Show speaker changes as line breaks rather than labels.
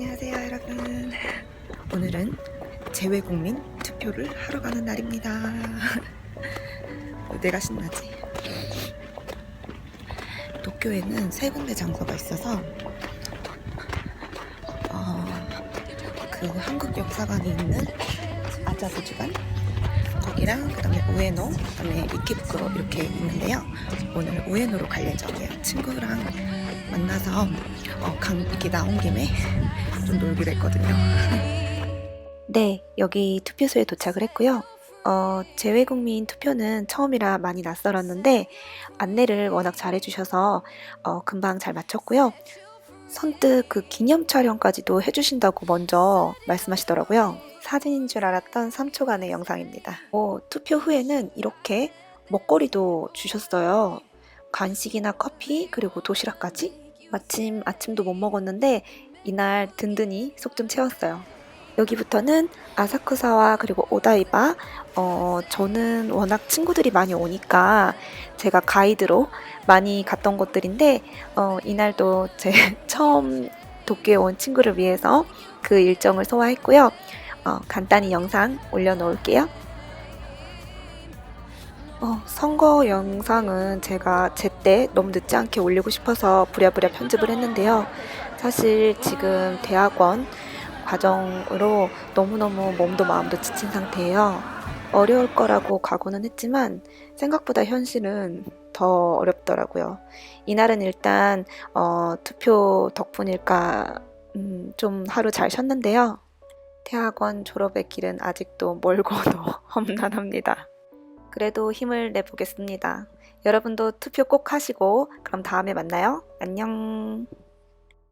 안녕하세요 여러분. 오늘은 재외국민 투표를 하러 가는 날입니다. 어, 내가 신나지? 도쿄에는 세 군데 장소가 있어서 어, 그 한국 역사관이 있는 아자부주관? 거기랑 그 다음에 우에노 그 다음에 이키부쿠로 이렇게 있는데요. 오늘 우에노로 갈 예정이에요. 친구랑 만나서 어, 강 이렇게 나온 김에 좀 놀기로 했거든요. 네, 여기 투표소에 도착을 했고요. 어, 재외국민 투표는 처음이라 많이 낯설었는데 안내를 워낙 잘해주셔서 어, 금방 잘 마쳤고요. 선뜻 그 기념 촬영까지도 해주신다고 먼저 말씀하시더라고요. 사진인 줄 알았던 3초간의 영상입니다. 어, 투표 후에는 이렇게 먹거리도 주셨어요. 간식이나 커피 그리고 도시락까지 마침 아침도 못 먹었는데 이날 든든히 속 좀 채웠어요. 여기부터는 아사쿠사와 그리고 오다이바 어 저는 워낙 친구들이 많이 오니까 제가 가이드로 많이 갔던 곳들인데 어 이날도 제 처음 도쿄에 온 친구를 위해서 그 일정을 소화했고요. 어 간단히 영상 올려놓을게요. 어, 선거 영상은 제가 제때 너무 늦지 않게 올리고 싶어서 부랴부랴 편집을 했는데요. 사실 지금 대학원 과정으로 너무너무 몸도 마음도 지친 상태예요. 어려울 거라고 각오는 했지만 생각보다 현실은 더 어렵더라고요. 이날은 일단 어, 투표 덕분일까 음, 좀 하루 잘 쉬었는데요. 대학원 졸업의 길은 아직도 멀고도 험난합니다. 그래도 힘을 내보겠습니다. 여러분도 투표 꼭 하시고 그럼 다음에 만나요. 안녕.